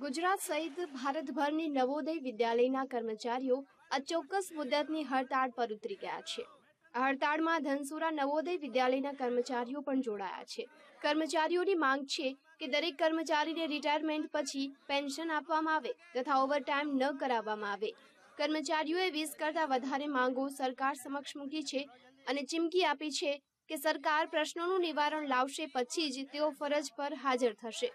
ગુજરાત સહિત ભારતભરની નવોદય વિદ્યાલયના કર્મચારીઓ અચોક્કસ મુદ્દતની હડતાળ પર ઉતરી ગયા છે. હડતાળમાં ધનસુરા નવોદય વિદ્યાલયના કર્મચારીઓ પણ જોડાયા છે. કર્મચારીઓની માંગ છે કે દરેક કર્મચારીને રિટાયરમેન્ટ પછી પેન્શન આપવામાં આવે તથા ઓવરટાઈમ ન કરાવવામાં આવે. કર્મચારીઓએ વીસ કરતા વધારે માંગો સરકાર સમક્ષ મૂકી છે અને ચીમકી આપી છે કે સરકાર પ્રશ્નોનું નિવારણ લાવશે પછી જ તેઓ ફરજ પર હાજર થશે.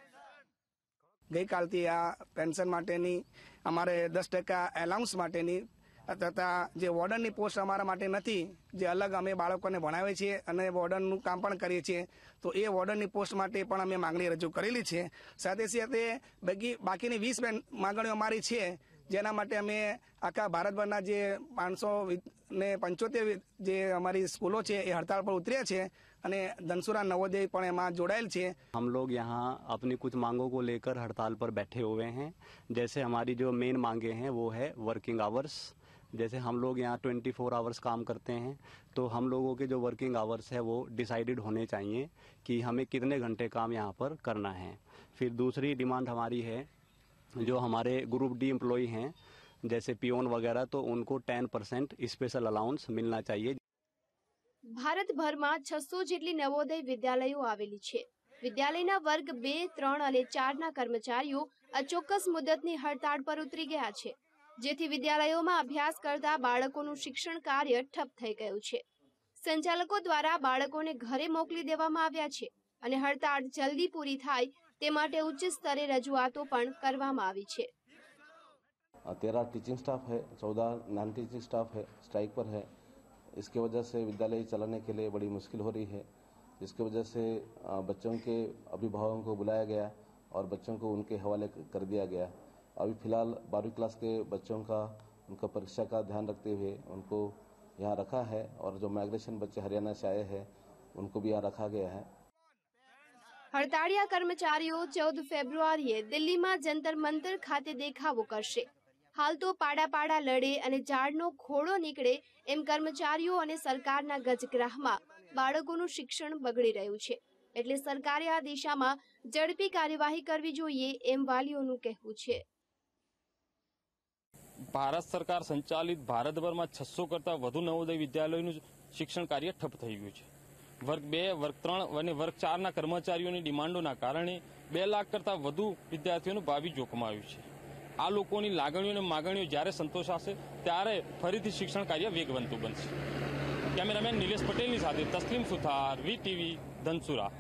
ગઈકાલથી આ પેન્શન માટેની અમારે દસ ટકા એલાઉન્સ માટેની તથા જે વોર્ડનની પોસ્ટ અમારા માટે નથી, જે અલગ અમે બાળકોને ભણાવીએ છીએ અને વોર્ડનનું કામ પણ કરીએ છીએ, તો એ વોર્ડનની પોસ્ટ માટે પણ અમે માંગણી રજૂ કરેલી છે. સાથે સાથે બાકી, બાકીની વીસ માંગણીઓ અમારી છે જેના માટે અમે આખા ભારતભરના જે પાંચસો ને પંચોતેર જે અમારી સ્કૂલો છે એ હડતાળ પર ઉતર્યા છે અને ધનસુરા નવોદય પણ એમાં જોડાયેલ છે हम लोग यहाँ अपनी कुछ मांगों को लेकर हड़ताल पर बैठे हुए हैं जैसे हमारी जो मेन मांगे हैं वो है वर्किंग आवर्स जैसे हम लोग यहाँ 24 फोर आवर्स काम करते हैं तो हम लोगों के जो वर्किंग आवर्स है वो डिसाइडेड होने चाहिए कि हमें कितने घंटे काम यहाँ पर करना है फिर दूसरी डिमांड हमारी है जो हमारे ग्रुप डी एम्प्लॉय हैं जैसे पियोन वगैरह तो उनको 10 परसेंट स्पेशल अलाउंस मिलना चाहिए ભારતભરમાં છસો જેટલી નવોદય વિદ્યાલયો આવેલી છે વિદ્યાલયના વર્ગ બે ત્રણ અને ચારના કર્મચારીઓ અચોક્કસ મુદતની હડતાળ પર ઉતરી ગયા છે જેથી વિદ્યાલયોમાં અભ્યાસ કરતા બાળકોનું શિક્ષણ કાર્ય ઠપ થઈ ગયું છે સંચાલકો દ્વારા બાળકોને ઘરે મોકલી દેવામાં આવ્યા છે અને હડતાળ જલ્દી પૂરી થાય તે માટે ઉચ્ચ સ્તરે રજૂઆતો પણ કરવામાં આવી છે तेरह टीचिंग स्टाफ है चौदह नॉन टीचिंग स्टाफ है स्ट्राइक पर है इसकी वजह से विद्यालय चलाने के लिए बड़ी मुश्किल हो रही है जिसकी वजह से अ, बच्चों के अभिभावकों को बुलाया गया और बच्चों को उनके हवाले कर दिया गया अभी फिलहाल बारहवीं क्लास के बच्चों का उनका परीक्षा का ध्यान रखते हुए उनको यहाँ रखा है और जो माइग्रेशन बच्चे हरियाणा से आए हैं उनको भी यहाँ रखा गया है હડતાળિયા કર્મચારીઓ ચૌદ ફેબ્રુઆરીએ દિલ્હીમાં જંતર મંતર ખાતે દેખાવો કરશે. હાલ તો પાડા પાડા લડે અને ઝાડનો ખોળો નીકળે એમ કર્મચારીઓ અને સરકારના ગજગ્રાહમાં બાળકોનું શિક્ષણ બગડી રહ્યું છે. એટલે સરકારે આ દિશામાં ઝડપી કાર્યવાહી કરવી જોઈએ એમ વાલીઓનું કહેવું છે. ભારત સરકાર સંચાલિત ભારતભરમાં છસો કરતાં વધુ નવોદય વિદ્યાલયોનું શિક્ષણ કાર્ય ઠપ થઈ ગયું છે. વર્ગ બે, વર્ગ ત્રણ અને વર્ગ ચારના કર્મચારીઓની ડિમાન્ડોના કારણે બે લાખ કરતાં વધુ વિદ્યાર્થીઓનું ભાવિ જોખમાયું છે. આ લોકોની લાગણીઓ અને માગણીઓ જ્યારે સંતોષાશે ત્યારે ફરીથી શિક્ષણ કાર્ય વેગવંતું બનશે. કેમેરામેન નિલેશ પટેલની સાથે તસ્લીમ સુથાર વી ટીવી ધનસુરા.